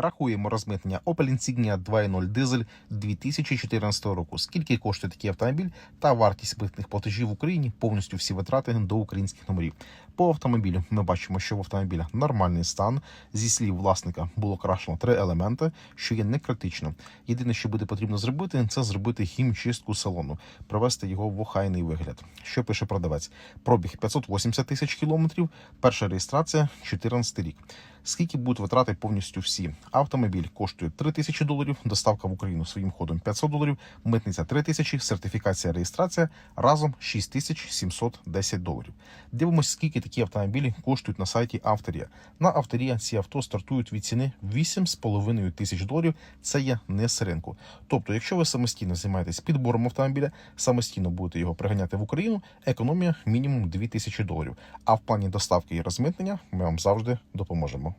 Рахуємо розмитнення Opel Insignia 2.0 дизель 2014 року. Скільки коштує такий автомобіль та вартість митних платежів в Україні, повністю всі витрати до українських номерів. По автомобілю ми бачимо, що в автомобіля нормальний стан. Зі слів власника було крашено три елементи, що є не критично. Єдине, що буде потрібно зробити, це зробити хімчистку салону, привести його в охайний вигляд. Що пише продавець? Пробіг 580 тисяч кілометрів. Перша реєстрація 14 рік. Скільки будуть витрати повністю всі? Автомобіль коштує 3 тисячі доларів, доставка в Україну своїм ходом 500 доларів, митниця 3 тисячі, сертифікація, реєстрація разом 6710 доларів. Дивимось, скільки такі автомобілі коштують на сайті Авторія. На Авторія ці авто стартують від ціни 8,5 тисяч доларів. Це є не з ринку. Тобто, якщо ви самостійно займаєтесь підбором автомобіля, самостійно будете його приганяти в Україну, економія мінімум 2 тисячі доларів. А в плані доставки і розмитнення ми вам завжди допоможемо.